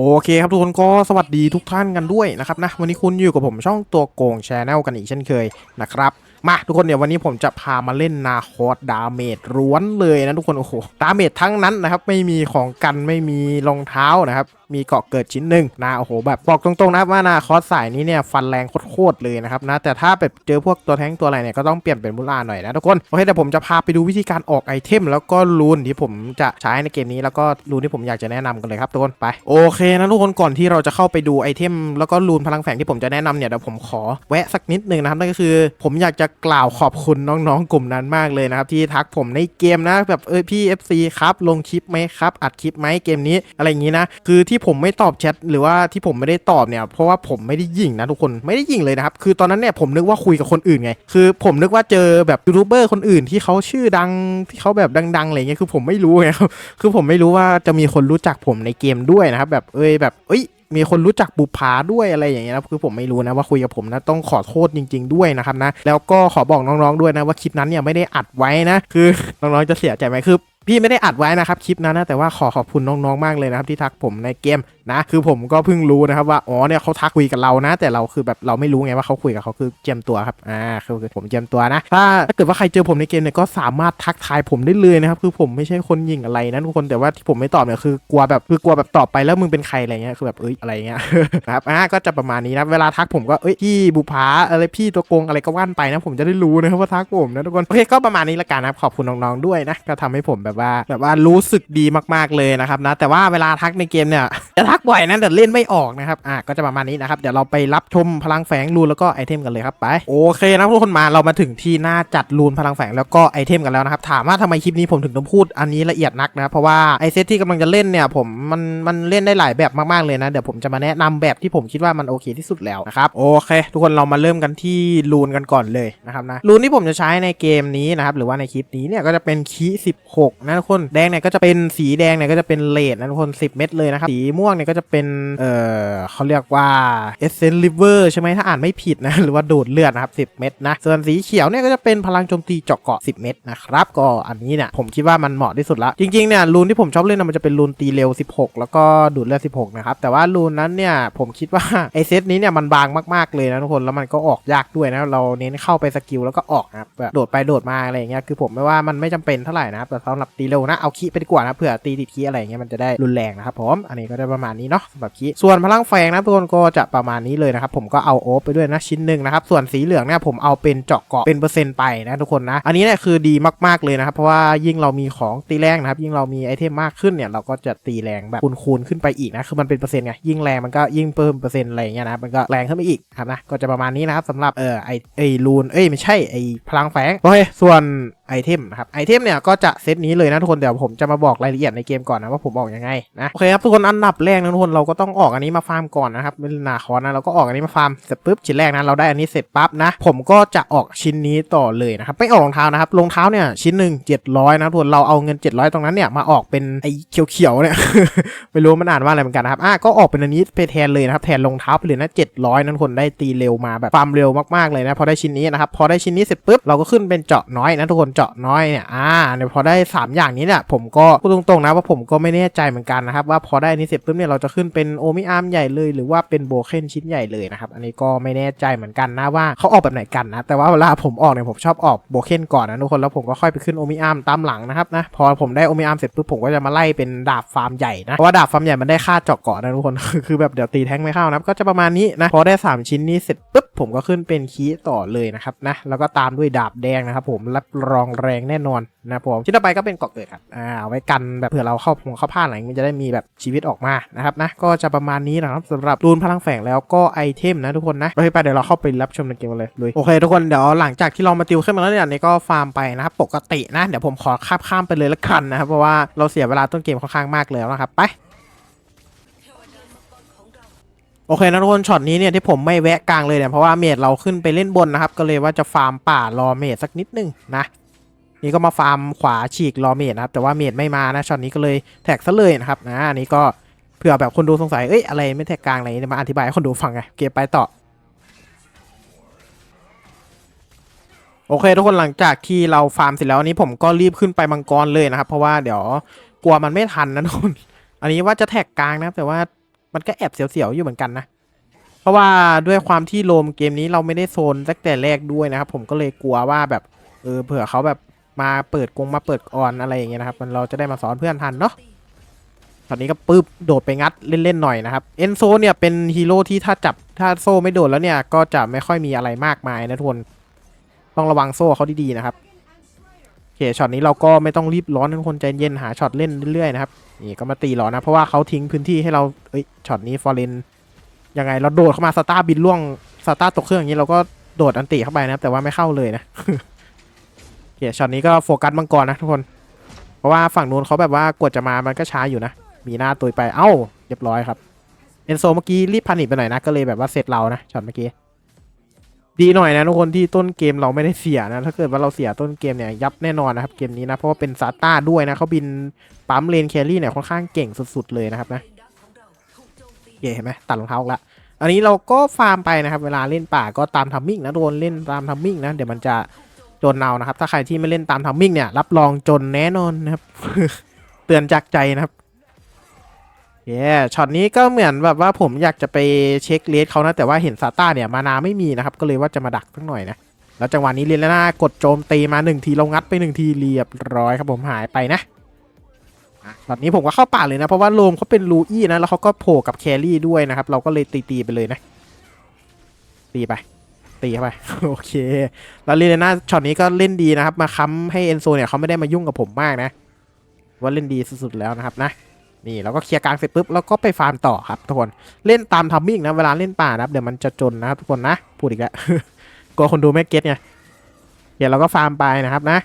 โอเคครับทุกคนก็สวัสดีทุกท่านกันด้วยนะครับนะวันนี้คุณอยู่กับผมช่องตัวโกงแชนแนลกันอีกเช่นเคยนะครับมาทุกคนเนี่ยวันนี้ผมจะพามาเล่นนาคอสดาเมจร้วนเลยนะทุกคนโอ้โหดาเมจทั้งนั้นนะครับไม่มีของกันไม่มีรองเท้านะครับมีเกาะเกิดชิ้นหนึ่งนะโอ้โหแบบบอกตรงๆนะว่านาคอสสายนี้เนี่ยฟันแรงโคตรเลยนะครับนะแต่ถ้าแบบเจอพวกตัวแท้งตัวอะไรเนี่ยก็ต้องเปลี่ยนเป็นมูลาหน่อยนะทุกคนโอเคแต่ผมจะพาไปดูวิธีการออกไอเทม แล้วก็รูนที่ผมจะใช้ในเกมนี้แล้วก็รูนที่ผมอยากจะแนะนำกันเลยครับทุกคนไปโอเคนะทุกคนก่อนที่เราจะเข้าไปดูไอเทม แล้วก็รูนพลังแฝงที่ผมจะแนะนำเนี่ยเดี๋ยวผมขอแวะสักนิดนึงนะครับนั่นก็คือ ผมอยากจะกล่าวขอบคุณน้องๆกลุ่มนั้นมากเลยนะครับที่ทักผมในเกมนะแบบเออพี่ FC ครับลงคลิปไหมครับอัดคลิปไหมเกมนี้อะไรอย่างนี้นะคือที่ผมไม่ตอบแชทหรือว่าที่ผมไม่ได้ตอบเนี่ยเพราะว่าผมไม่ได้ยิงนะทุกคนไม่ได้ยิงเลยนะครับคือตอนนั้นเนี่ยผมนึกว่าคุยกับคนอื่นไง คือผมนึกว่าเจอแบบยูทูบเบอร์คนอื่นที่เขาชื่อดังที่เขาแบบดังๆอะไรเงี้ยคือผมไม่รู้ไงครับคือผมไม่รู้ว่าจะมีคนรู้จักผมในเกมด้วยนะครับแบบเอ้ยแบบเอ้ยมีคนรู้จักบุปผาด้วยอะไรอย่างเงี้ยนะคือผมไม่รู้นะว่าคุยกับผมนะต้องขอโทษจริง ๆ ด้วยนะครับนะแล้วก็ขอบอกน้องๆด้วยนะว่าคลิปนั้นเนี่ยไม่ได้อัดไว้นะ คือน้องๆจะเสียใจไหมคือ พี่ไม่ได้อัดไว้นะครับคลิปนั้นนะแต่ว่าขอขอบคุณน้องๆมากเลยนะครับที่ทักผมในเกม นะ คือผมก็เพิ่งรู้นะครับว่าอ๋อเนี่ยเขาทักคุยกับเรานะ แต่เราคือแบบเราไม่รู้ไงว่าเขาคุยกับเขาคือเจียมตัวครับอ่าคือผมเจียมตัวนะถ้าถ้าเกิดว่าใครเจอผมในเกมเนี่ยก็สามารถทักทายผมได้เลยนะครับคือผมไม่ใช่คนยิงอะไรนะทุกคนแต่ว่าที่ผมไม่ตอบเนี่ยคือกลัวแบบคือกลัวแบบตอบไปแล้วมึงเป็นใครอะไรเงี้ยคือแบบเอ้ยอะไรเงี้ยนะครับอ่าก็จะประมาณนี้นะเวลาทักผมก็เอ้ยพี่บุภาอะไรพี่ตัวโกงอะไรก็ว่านไปนะ ผมจะได้รู้นะครับว่าทักผมนะทุกคนโอเคก็ประมาณนี้ละกันนะขอบคุณน้องๆด้วยนะก็ทำให้ผมแบบว่าแบบว่ารู้สึกดีมากๆเลยนะครับนะแต่ว่าเวลาทักในเกมเนี่ยจะทักบ่อยนะแต่เล่นไม่ออกนะครับอะก็จะประมาณนี้นะครับเดี๋ยวเราไปรับชมพลังแฝงรูนแล้วก็ไอเทมกันเลยครับไปโอเคนะทุกคนมาเรามาถึงที่หน้าจัดรูนพลังแฝงแล้วก็ไอเทมกันแล้วนะครับถามว่าทำไมคลิปนี้ผมถึงต้องพูดอันนี้ละเอียดนักนะเพราะว่าไอเซตที่กำลังจะเล่นเนี่ยผมมันมันเล่นได้หลายแบบมากๆเลยนะเดี๋ยวผมจะมาแนะนำแบบที่ผมคิดว่ามันโอเคที่สุดแล้วนะครับโอเค ทุกคนเรามาเริ่มกันที่รูนกันก่อนเลยนะครับนะรูนที่ผมจะใช้ในเกมนี้นะครับหรือว่าในคลิปนี้เนี่ยก็จะเป็นคี16นะทุกคนแดงเนี่ยก็จะเป็นสีแดงเนี่ยก็จะเป็นเลดนะทุกคน 10 เม็ดเลยนะครับสีม่วงเนี่ยก็จะเป็น เอ่อเขาเรียกว่า Essence River ใช่ไหมถ้าอ่านไม่ผิดนะ หรือว่าดูดเลือดนะครับ 10 เม็ดนะ ส่วนสีเขียวเนี่ยก็จะเป็นพลังโจมตีเจาะเกาะ 10 เม็ดนะครับ ก็อันนี้เนี่ยผมคิดว่ามันเหมาะที่สุดละ จริงๆเนี่ยรูนที่ผมชอบเล่นนะมันจะเป็นรูนตีเร็ว 16 แล้วก็ดูดเลือด 16 นะครับ แต่ว่ารูนนั้นเนี่ยผมคิดว่าไอเซตนี้เนี่ยมันบางมากๆเลยนะทุกคนแล้วมันก็ออกยากด้วยนะเราเน้นเข้าไปสกิลแล้วก็ออกนะครับแบบโดดไปโดดมาอะไรอย่างเงี้ยคือผมไม่ว่ามันไม่จำเป็นเท่าไหร่นะครับแต่สำหรับตีเร็วนะเอาคีไปดีกว่านะเผื่อตีติดคีอะไรอย่างเงี้ยมันจะได้รุนแรงนะครับผมอันนี้ก็ได้ประมาณนี้เนาะสำหรับคีส่วนพลังแฝงนะทุกคนก็จะประมาณนี้เลยนะครับผมก็เอาโอฟไปด้วยนะชิ้นหนึ่งนะครับส่วนสีเหลืองเนี่ยผมเอาเป็นเจาะเกาะเป็นเปอร์เซ็นต์ไปนะทุกคนนะอันนี้เนี่ยคือดีมากๆเลยนะครับเพราะว่ายิ่งเรามีของตีแรงนะครับยิ่งเรามีไอเทมมากขึ้นเนี่ยเราก็จะตีแรงแบบคูณๆขึ้นไปอีกนะคือมันเป็นเปอร์เซ็นต์ไงยิ่งแรงมันก็ยิ่งเพิ่มเปอร์เซ็นต์อะไรงเงี้ยนะมันก็แรงขึ้นไปอีกครับนะก็จะประมาณนี้นะครับสำหรับเออไอไอรูนเอ้ยไม่ใช่ไอพลังแฝงโอเคส่วนไอเทมนะครับไอเทมเนี่ยก็จะเซตนี้เลยนะทุกคนเดี๋ยวผมจะมาบอกรายละเอียดในเกมก่อนนะว่าผมออกยังไงนะโอเคครับทุกคนอันดับแรกนะทุกคนเราก็ต้องออกอันนี้มาฟาร์มก่อนนะครับเป็นนาคอนนะเราก็ออกอันนี้มาฟาร์มเสร็จปุ๊บชิ้นแรกนะเราได้อันนี้เสร็จปั๊บนะ ผมก็จะออกชิ้นนี้ต่อเลยนะครับไม่ออกรองเท้านะครับรองเท้าเนี่ยชิ้นหนึ่ง700นะทุกคนเราเอาเงิน700ตรงนั้นเนี่ยมาออกเป็นไอ้เขียวๆเนี่ยไม่รู้มันอ่านว่าอะไรเหมือนกันนะครับอะก็ออกเป็นอันนี้ไปแทนเลยนะครับแทนรองเท้าไปเลยนะ700นั้นคนได้ตีเร็วมาแบบฟาร์มเร็วมากๆเลยนะพอได้ชิ้นนี้นะครับพอได้ชิ้นนี้เสร็จปุ๊บเราก็ขึ้นเป็นเจาะน้อยนะทุกคนเจาะน้อยเนี่ยอ่าเนี่ยพอได้ 3 อย่างนี้เนี่ยผมก็พูดตรงๆนะว่าผมก็ไม่แน่ใจเหมือนกันนะครับว่าพอได้อันนี้เสร็จปุ๊บเนี่ยเราจะขึ้นเป็นโอมิอาร์มใหญ่เลย หรือว่าเป็นโบเคนชิ้นใหญ่เลยนะครับ อันนี้ก็ไม่แน่ใจเหมือนกันนะว่าเขาออกแบบไหนกันนะ แต่ว่าเวลาผมออกเนี่ยผมชอบออกโบเคนก่อนนะทุกคนแล้วผมก็ค่อยไปขึ้นโอมิอาร์มตามหลังนะครับนะพอผมได้โอมิอาร์มเสร็จปุ๊บผมก็จะมาไล่เป็นดาบฟาร์มใหญ่นะเพราะว่าดาบฟาร์มใหญ่มันได้ค่าเจาะเกาะนะทุกคนคือแบบเดี๋ยวตีแท้งไม่เข้านะก็จะประมาณนี้นะพอได้ 3 ชิ้นนี้เสร็จปุ๊บผมก็ขึ้นเป็นคีต่อเลยนะครับนะแล้วก็ตามด้วยดาบแดงนะครับผมรับรองแรงแน่นอน นะผมชิ้นต่อไปก็เป็นเกาะเกิดครับอ่าเอาไว้กันแบบเผื่อเราเข้าพงเข้าผ้าอะไรมันจะได้มีแบบชีวิตออกมานะครับนะก็จะประมาณนี้นะครับสำหรับรูนพลังแฝงแล้วก็ไอเทมนะทุกคนนะโอเคไปเดี๋ยวเราเข้าไปรับชมในเกมกันเลยลุยโอเค ทุกคนเดี๋ยวหลังจากที่เรามาติวขึ้นมาแล้วเนี่ยนนี้ก็ฟาร์มไปนะครับปกตินะเดี๋ยวผมขอข้ามข้ามไปเลยละกันนะครับเพราะว่าเราเสียเวลาต้นเกมค่อนข้างมากเลยนะครับไปโอเคนะทุกคนช็อตนี้เนี่ยที่ผมไม่แวะกลางเลยเนี่ยเพราะว่าเมดเราขึ้นไปเล่นบนนะครับ ก็เลยว่าจะฟาร์มป่ารอเมดสักนิดนึงนะ นี่ก็มาฟาร์มขวาฉีกรอเมดนะครับแต่ว่าเมดไม่มานะช็อตนี้ก็เลยแท็กซะเลยนะครับนะอันนี้ก็เผื่อแบบคนดูสงสัยเอ้ยอะไรไม่แท็กกลางอะไรเนี่ยมาอธิบายให้คนดูฟังไงเก็บไปต่อโอเคทุกคนหลังจากที่เราฟาร์มเสร็จแล้วนี้ผมก็รีบขึ้นไปมังกรเลยนะครับ เพราะว่าเดี๋ยวกลัวมันไม่ทันนะทุกคนอันนี้ว่าจะแท็กกลางนะครับแต่ว่ามันก็แอบเสียวๆอยู่เหมือนกันนะเพราะว่าด้วยความที่โลมเกมนี้เราไม่ได้โซนตั้งแต่แรกด้วยนะครับผมก็เลยกลัวว่าแบบเออเผื่อเขาแบบ มาเปิดกงมาเปิดออนอะไรอย่างเงี้ยนะครับมันเราจะได้มาสอนเพื่อนทันเนาะตอนนี้ก็ปึ๊บโดดไปงัดเล่นๆหน่อยนะครับเอนโซเนี่ยเป็นฮีโร่ที่ถ้าจับถ้าโซ่ไม่โดดแล้วเนี่ยก็จะไม่ค่อยมีอะไรมากมายนะทุกคนต้องระวังโซ่เขาดีๆนะครับโอเคช็อตนี้เราก็ไม่ต้องรีบร้อนทุกคนใจเย็นหาช็อตเล่นเรื่อยๆนะครับนี่ก็มาตีหรอนะเพราะว่าเขาทิ้งพื้นที่ให้เราเอ้ยช็อตนี้ฟอร์เรนยังไงเราโดดเข้ามาสตาร์บินล่วงสตาร์ตกเครื่องอย่างนี้เราก็โดดอันติเข้าไปนะครับแต่ว่าไม่เข้าเลยนะ โอเคช็อตนี้ก็โฟกัสมังกรนะทุกคน เพราะว่าฝั่งนู้นเขาแบบว่ากดจะมามันก็ช้าอยู่นะ มีหน้าตุยไป เอ้า เรียบร้อยครับ เอนโซเมื่อกี้รีบพันิชไปหน่อยนะ ก็เลยแบบว่าเสร็จเรานะช็อตเมื่อกี้ ดีหน่อยนะทุกคนที่ต้นเกมเราไม่ได้เสียนะ ถ้าเกิดว่าเราเสียต้นเกมเนี่ยยับแน่นอนนะครับเกมนี้นะ เพราะว่าเป็นซาต้าด้วยนะเขาบินปั๊มเลนแครี่เนี่ยค่อนข้างเก่งสุดๆเลยนะครับนะเย่เห็นไหมตัดรองเท้าออกละอันนี้เราก็ฟาร์มไปนะครับ เวลาเล่นป่าก็ตามทัมมิ่งนะโดนเล่นตามทัมมิ่งนะ เดี๋ยวมันจะ จนเอานะครับ ถ้าใครที่ไม่เล่นตามทัมมิ่งเนี่ย รับรองจนแน่นอนนะครับ เตือนจากใจนะครับเย้ช็อตนี้ก็เหมือนแบบว่าผมอยากจะไปเช็คเลสเขานะ แต่ว่าเห็นซาต้าเนี่ยมานาไม่มีนะครับ ก็เลยว่าจะมาดักสักหน่อยนะ แล้วจังหวะนี้เรียนแล้วนะกดโจมตีมาหนึ่งทีเรางัดไปหนึ่งทีเรียบร้อยครับผมหายไปนะอะช็อตนี้ผมก็เข้าป่าเลยนะ เพราะว่าโลมเขาเป็นลูอี้นะ แล้วเขาก็โผล่กับแครี่ด้วยนะครับ เราก็เลยตีตีๆไปเลยนะ ตีไป ตีเข้าไป โอเค แล้วเรเลน่าช็อตนี้ก็เล่นดีนะครับ มาค้ำให้เอนโซเนี่ยเขาไม่ได้มายุ่งกับผมมากนะ ว่าเล่นดีสุดๆแล้วนะครับนะ นี่เราก็เคลียร์กลางเสร็จปุ๊บแล้วก็ไปฟาร์มต่อครับทุกคน เล่นตามทัมมิ่งนะ เวลาเล่นป่านะครับ เดี๋ยวมันจะจนนะครับทุกคนนะ พูดอีกแล้วกลัวคนดูไม่เก็ตไง เดี๋ยวเราก็ฟาร์มไปนะครับนะ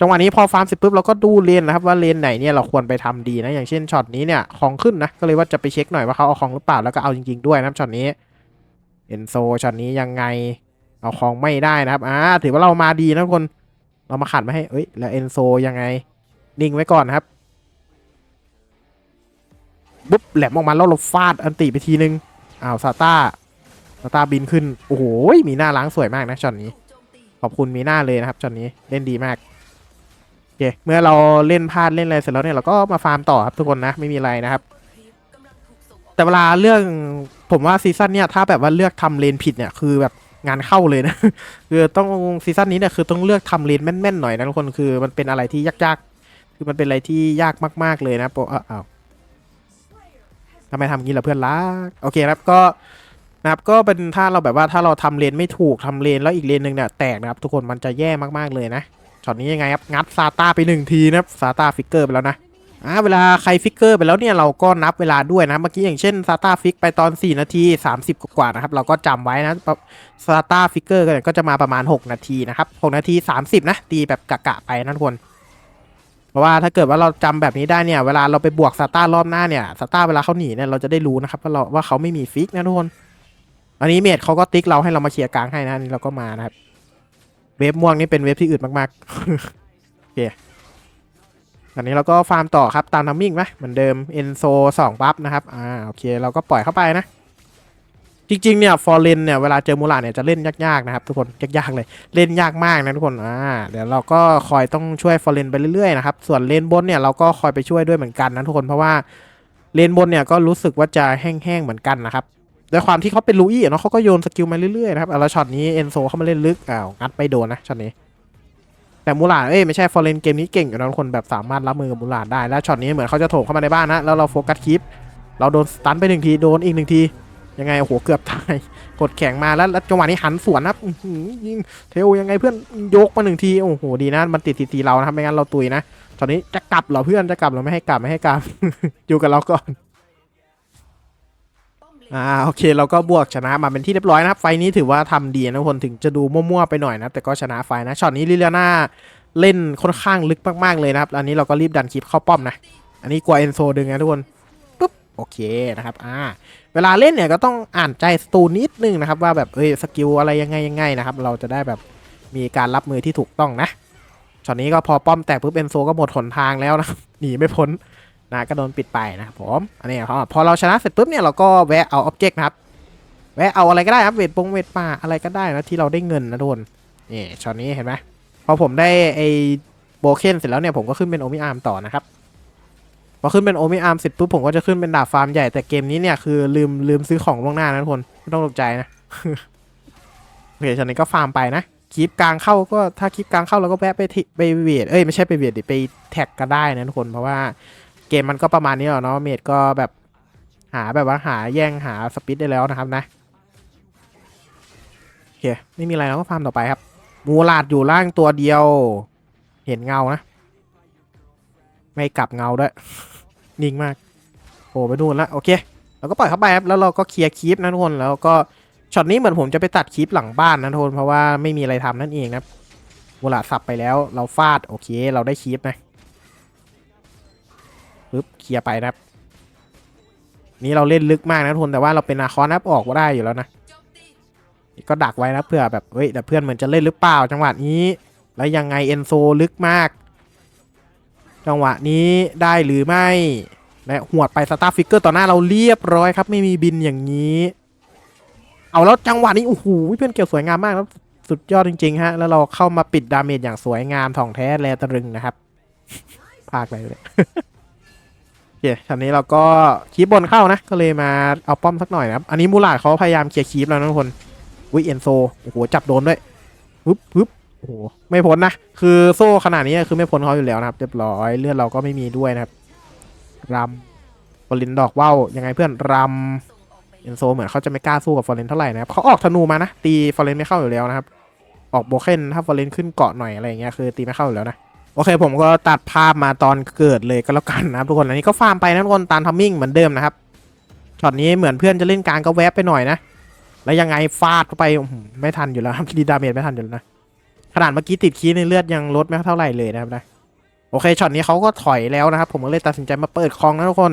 จังหวะนี้พอฟาร์มเสร็จปุ๊บเราก็ดูเลนนะครับ ว่าเลนไหนเนี่ยเราควรไปทำดีนะ อย่างเช่นช็อตนี้เนี่ยของขึ้นนะ ก็เลยว่าจะไปเช็คหน่อยว่าเขาเอาของหรือเปล่าแล้วก็เอาจริง ๆด้วยนะช็อตนี้ เอนโซช็อตนี้ยังไง เอาของไม่ได้นะครับอ่าถือว่าเรามาดีนะทุกคน เรามาขัดม่ให้เอ้ยแล้วเอนโซยังไง นิ่งไว้ก่อนครับปุ๊บแหลมออกมาแล้วเราฟาดอันติไปทีนึงอ้าวซาต้าซาต้าบินขึ้น โอ้โหมีหน้าล้างสวยมากนะช็อตนี้ ขอบคุณมีหน้าเลยนะครับช็อตนี้เล่นดีมากโอเคเมื่อเราเล่นพลาดเล่นอะไรเสร็จแล้วเนี่ยเราก็มาฟาร์มต่อครับทุกคนนะไม่มีอะไรนะครับ แต่เวลาเรื่องผมว่าซีซั่นเนี่ยถ้าแบบว่าเลือกทำเลนผิดเนี่ยคือแบบงานเข้าเลยนะ คือต้องซีซั่นนี้เนี่ยคือต้องเลือกทำเลนแม่นๆหน่อยนะทุกคนคือมันเป็นอะไรที่ยากๆ คือมันเป็นอะไรที่ยากมาก ๆเลยนะโปอ้าวอ้าวทำไมทำงี้ล่ะเพื่อนรักโอเคครับก็นะครับก็เป็นถ้าเราแบบว่าถ้าเราทำเลนไม่ถูกทำเลนแล้วอีกเลนหนึ่งเนี่ยแตกนะครับทุกคนมันจะแย่มากๆเลยนะช็อตนี้ยังไงครับงัดซาตาไปหนึ่งทีนะครับซาตาฟิกเกอร์ไปแล้วนะ อ่าเวลาใครฟิกเกอร์ไปแล้วเนี่ยเราก็นับเวลาด้วยนะ เมื่อกี้อย่างเช่นซาต้าฟิกไปตอน 4 นาที 30 กว่าๆนะครับ เราก็จำไว้นะซาต้าฟิกเกอร์ก็จะมาประมาณ 6 นาทีนะครับ 6 นาที 30 นะ ตีแบบกะๆไปนะทุกคน เพราะว่าถ้าเกิดว่าเราจำแบบนี้ได้เนี่ย เวลาเราไปบวกซาตารอบหน้าเนี่ยซาต้าเวลาเขาหนีเนี่ยเราจะได้รู้นะครับว่าเราว่าเขาไม่มีฟิกนะทุกคน อันนี้เมดเขาก็ติ๊กเราให้เรามาเคลียร์กลางให้นะนี่เราก็มานะครับ เวฟม่วงนี่เป็นเวฟที่อึดมากๆโอเค ตอนนี้เราก็ฟาร์มต่อครับตามทัมมิ่งไหมเหมือนเดิมเอนโซสองบัฟนะครับอ่าโอเคเราก็ปล่อยเข้าไปนะ จริงๆเนี่ยฟอร์เรนเนี่ยเวลาเจอมูลาเนี่ยจะเล่นยากๆนะครับทุกคนยากๆเลยเล่นยากมากนะทุกคนอ่าเดี๋ยวเราก็คอยต้องช่วยฟอร์เรนไปเรื่อยๆนะครับส่วนเลนบนเนี่ยเราก็คอยไปช่วยด้วยเหมือนกันนะทุกคนเพราะว่าเลนบนเนี่ยก็รู้สึกว่าจะแห้งๆเหมือนกันนะครับด้วยความที่เขาเป็นลูอี้เนาะเขาก็โยนสกิลมาเรื่อยๆนะครับอะแล้วช็อตนี้เอนโซเข้ามาเล่นลึกอ้าวงัดไปโดนนะช็อตนี้ แต่มูลาดเอ้ยไม่ใช่ฟอร์เรนเกมนี้เก่งอยู่นะทุกคนแบบสามารถรับมือกับมูลาดได้ แล้วช็อตนี้เหมือนเขาจะโถมเข้ามาในบ้านนะ แล้วเราโฟกัสคลิป เราโดนสตันไปหนึ่งทีโดนอีกหนึ่งที ยังไงโอ้โหเกือบตายกดแข็งมาแล้วแล้วจังหวะนี้หันสวนนะครับยิงเทลยังไงเพื่อนยกมาหนึ่งทีโอ้โหดีนะมันติดทีทีเรานะครับไม่งั้นเราตุยนะตอนนี้จะกลับเหรอเพื่อนจะกลับเหรอไม่ให้กลับไม่ให้กลับอยู่กับเราก่อน อ่าโอเคเราก็บวกชนะมาเป็นที่เรียบร้อยนะครับ ไฟนี้ถือว่าทำดีนะทุกคนถึงจะดูมั่วๆไปหน่อยนะ แต่ก็ชนะไฟนะช็อตนี้ลิเลียนาเล่นค่อนข้างลึกมากๆเลยนะครับ อันนี้เราก็รีบดันคลิปเข้าป้อมนะ อันนี้กลัวเอนโซดึงนะทุกคนปุ๊บโอเคนะครับอ่าเวลาเล่นเนี่ยก็ต้องอ่านใจสตูนิดนึงนะครับ ว่าแบบเอ้ยสกิลอะไรยังไงยังไงนะครับ เราจะได้แบบมีการรับมือที่ถูกต้องนะช็อตนี้ก็พอป้อมแตกปุ๊บเอนโซก็หมดหนทางแล้วนะหนีไม่พ้น นะก็โดนปิดไปนะครับผมอันนี้พอพอเราชนะเสร็จปุ๊บเนี่ยเราก็แวะเอาอ็อบเจกต์นะครับแวะเอาอะไรก็ได้ครับเวทปงเวทป่าอะไรก็ได้นะที่เราได้เงินนะทุกคนนี่ช็อตนี้เห็นไหมพอผมได้ไอโบเคนเสร็จแล้วเนี่ยผมก็ขึ้นเป็นโอมิอาร์มต่อนะครับพอขึ้นเป็นโอมิอาร์มเสร็จปุ๊บผมก็จะขึ้นเป็นดาบฟาร์มใหญ่แต่เกมนี้เนี่ยคือลืมลืมซื้อของล่วงหน้านะทุกคนไม่ต้องตกใจนะโอเคฉันนี้ก็ฟาร์มไปนะคลิปกลางเข้าก็ถ้าคลิปกลางเข้าเราก็แวะไปไปเวทเอ้ยไม่ใช่ไปเวทดิไปแท็กก็ได้นะทุกคนเพราะว่า เกมมันก็ประมาณนี้แหละเนาะเมดก็แบบหาแบบว่าหาแย่งหาสปิดได้แล้วนะครับนะโอเคไม่มีอะไรเราก็ฟาร์มต่อไปครับ มูลาดอยู่ล่างตัวเดียว เห็นเงานะ ไม่กลับเงาด้วย นิ่งมากโผล่ไปนู่นล้วโอเคเราก็ปล่อยเข้าไปครับแล้วเราก็เคลียร์คลิปนะทุกคนแล้วก็ช็อตนี้เหมือนผมจะไปตัดคลิปหลังบ้านนะทุกคนเพราะว่าไม่มีอะไรทำนั่นเองนะมูลาดสับไปแล้วเราฟาดโอเค เราได้คลิปนะ ปึ๊บเคลียร์ไปนะครับ นี่เราเล่นลึกมากนะทุนแต่ว่าเราเป็นนาคอนนับออกก็ได้อยู่แล้วนะก็ดักไว้นะเพื่อแบบเฮ้ยแต่เพื่อนเหมือนจะเล่นหรือเปล่า จังหวะนี้ แล้วยังไงเอนโซลึกมาก จังหวะนี้ได้หรือไม่และหวดไปสตาร์ฟิกเกอร์ต่อหน้าเราเรียบร้อยครับ ไม่มีบินอย่างนี้ เอาแล้วจังหวะนี้โอ้โหเพื่อนเกี่ยวสวยงามมากแล้วสุดยอดจริงๆฮะแล้วเราเข้ามาปิดดาเมจอย่างสวยงามถ่องแท้แลตรึงนะครับภาคอะไรเลย เคทีนี้เราก็คีบบนเข้านะ ก็เลยมาเอาป้อมสักหน่อยนะครับ อันนี้มูลาดเขาพยายามเคลียร์คีบแล้วนะทุกคนวิเอนโซ โอ้โห จับโดนด้วยปึ๊บปึ๊บโอ้โห ไม่พ้นนะ คือโซ่ขนาดนี้คือไม่พ้นเขาอยู่แล้วนะครับ เรียบร้อย เลือดเราก็ไม่มีด้วยนะครับรำฟอรินดอกว่าวยังไงเพื่อนรำเอนโซเหมือนเขาจะไม่กล้าสู้กับฟอรินเท่าไหร่นะครับเขาออกธนูมานะ ตีฟอรินไม่เข้าอยู่แล้วนะครับ ออกโบเคนถ้าฟอรินขึ้นเกาะหน่อยอะไรอย่างเงี้ยคือตีไม่เข้าอยู่แล้วนะ โอเคผมก็ตัดภาพมาตอนเกิดเลยก็แล้วกันนะครับทุกคนอันนี้ก็ฟาร์มไปนะทุกคนตามทัมมิ่งเหมือนเดิมนะครับช็อตนี้เหมือนเพื่อนจะเล่นกลางก็แวบไปหน่อยนะ แล้วยังไงฟาดเข้าไปไม่ทันอยู่แล้วครับดีดาเมจไม่ทันอยู่แล้วนะขนาดเมื่อกี้ติดคีในเลือดยังลดไม่เท่าไหร่เลยนะครับนะโอเคช็อตนี้เขาก็ถอยแล้วนะครับ ผมก็เลยตัดสินใจมาเปิดคลองนะทุกคน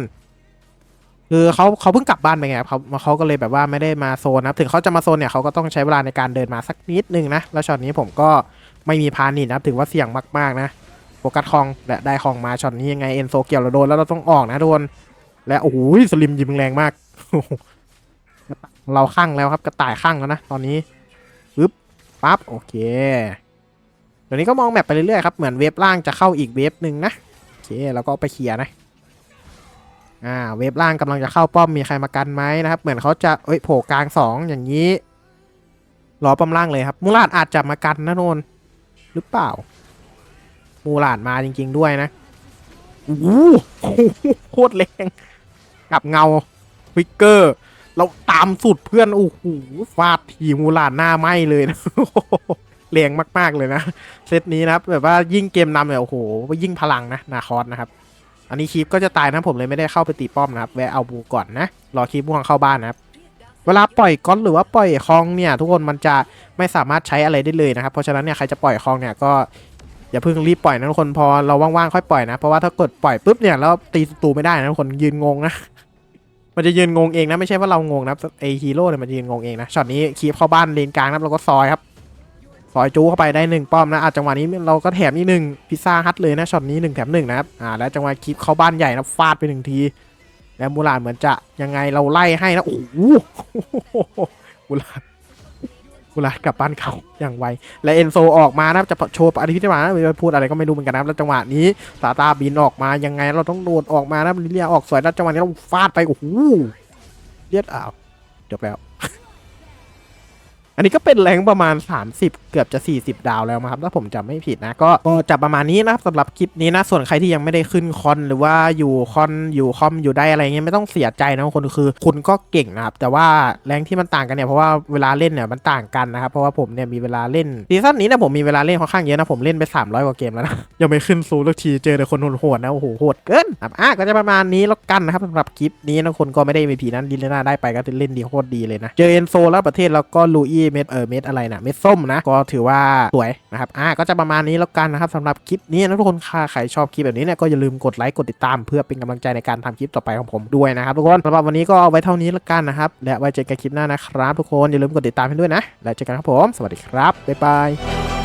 คือเขาเขาเพิ่งกลับบ้านไปไงครับเขาเขาก็เลยแบบว่าไม่ได้มาโซนนะถึงเขาจะมาโซนเนี่ยเขาก็ต้องใช้เวลาในการเดินมาสักนิดนึงนะแล้วช็อตนี้ผมก็ไม่มีพานิชนะครับ ถือว่าเสี่ยงมากๆนะ โฟกัสคองและได้คองมาช็อตนี้ยังไงเอ็นโซเกี่ยวเราโดนแล้วเราต้องออกนะทุกคนและโอ้โหสลิมยิงแรงมาก เราข้างแล้วครับกระต่ายข้างแล้วนะตอนนี้ปึ๊บปั๊บโอเคเดี๋ยวนี้ก็มองแมปไปเรื่อยๆครับเหมือนเวฟล่างจะเข้าอีกเวฟหนึ่งนะโอเคแล้วก็ไปเคลียร์นะอ่าเวฟล่างกำลังจะเข้าป้อมมีใครมากันไหมนะครับ เหมือนเขาจะเอ้ยโผล่กลางสองอย่างนี้รอป้อมล่างเลยครับมูลาดอาจจะมากันนะโนนหรือเปล่า มูลาดมาจริง ๆ ด้วยนะโอ้โหโคตรแรงกับเงาฟิกเกอร์ เราตามสุดเพื่อนโอ้โหฟาดทีมูลาดหน้าไหมเลยนะแรงมากๆเลยนะ เซตนี้นะครับแบบว่ายิ่งเกมนำเนี่ยโอ้โหยิ่งพลังนะนาคอสนะครับ อันนี้คลิปก็จะตายนะผมเลยไม่ได้เข้าไปตีป้อมนะครับแวะเอาบูก่อนนะรอคลิปม่วงเข้าบ้านนะครับเวลาปล่อยก้อนหรือว่าปล่อยคลองเนี่ย ทุกคนมันจะไม่สามารถใช้อะไรได้เลยนะครับ เพราะฉะนั้นเนี่ยใครจะปล่อยคลองเนี่ยก็ อย่าเพิ่งรีบปล่อยนะทุกคนพอเราว่างๆค่อยปล่อยนะ เพราะว่าถ้ากดปล่อยปุ๊บเนี่ยแล้วตีศัตรูไม่ได้นะทุกคนยืนงงนะมันจะยืนงงเองนะไม่ใช่ว่าเรางงนะไอฮีโร่เนี่ยมันยืนงงเองนะช็อตนี้คีบเข้าบ้านเลนกลางนะเราก็ซอยครับซอยจูเข้าไปได้หนึ่งป้อมนะอาจังหวะนี้เราก็แถมอีกหนึ่งพิซซ่าฮัทเลยนะช็อตนี้หนึ่งแถมหนึ่งนะครับอ่าแล้วจังหวะคีบเข้าบ้านใหญ่นะฟาดไปหนึ่งทีแล้วมูลาดเหมือนจะยังไงเราไล่ให้นะโอ้โหมูลาด มูลาดกลับบ้านเขาอย่างไว และเอนโซออกมานะจะโชว์อธิพิจานะไปพูดอะไรก็ไม่รู้เหมือนกันนะรับแล้วจังหวะนี้ซาตาบินออกมายังไงเราต้องโดดออกมานะลิเลียออกสวยแล้วจังหวะนี้เราฟาดไปโอ้โหเลียดอ้าวจบแล้ว อันนี้ก็เป็นแรงประมาณ 30 เกือบจะ 40 ดาวแล้วมั้งครับ ถ้าผมจำไม่ผิดนะ ก็ก็จะประมาณนี้นะครับสำหรับคลิปนี้นะ ส่วนใครที่ยังไม่ได้ขึ้นคอนหรือว่าอยู่คอนอยู่คอมอยู่ได้อะไรเงี้ยไม่ต้องเสียใจนะคนคือ คุณก็เก่งนะครับ แต่ว่าแรงที่มันต่างกันเนี่ยเพราะว่าเวลาเล่นเนี่ยมันต่างกันนะครับเพราะว่าผมเนี่ยมีเวลาเล่นซีซั่นนี้นะผมมีเวลาเล่นค่อนข้างเยอะนะผมเล่นไป 300กว่าเกมแล้วนะยังไม่ขึ้นซูสักทีเจอแต่คนโหดๆนะโอ้โหโหดเกินครับอะก็จะประมาณนี้แล้วกันนะครับสำหรับคลิปนี้นะคนก็ไม่ได้มีผีนั้นดินเลน่าได้ไปก็เล่นดีโคตรดีเลยนะเจอเอนโซแล้วประเทศแล้วก็ลูอี้เม็ดเออเม็ดอะไรนะเม็ดส้มนะ ก็ถือว่าสวยนะครับอ่าก็จะประมาณนี้แล้วกันนะครับสำหรับคลิปนี้นะทุกคนค่ะใครชอบคลิปแบบนี้เนี่ยก็อย่าลืมกดไลค์กดติดตาม เพื่อเป็นกำลังใจในการทำคลิปต่อไปของผมด้วยนะครับทุกคนสำหรับวันนี้ก็เอาไว้เท่านี้แล้วกันนะครับและไว้เจอกันคลิปหน้านะครับ ทุกคนอย่าลืมกดติดตามให้ด้วยนะแล้วเจอกันครับผม สวัสดีครับบ๊ายบาย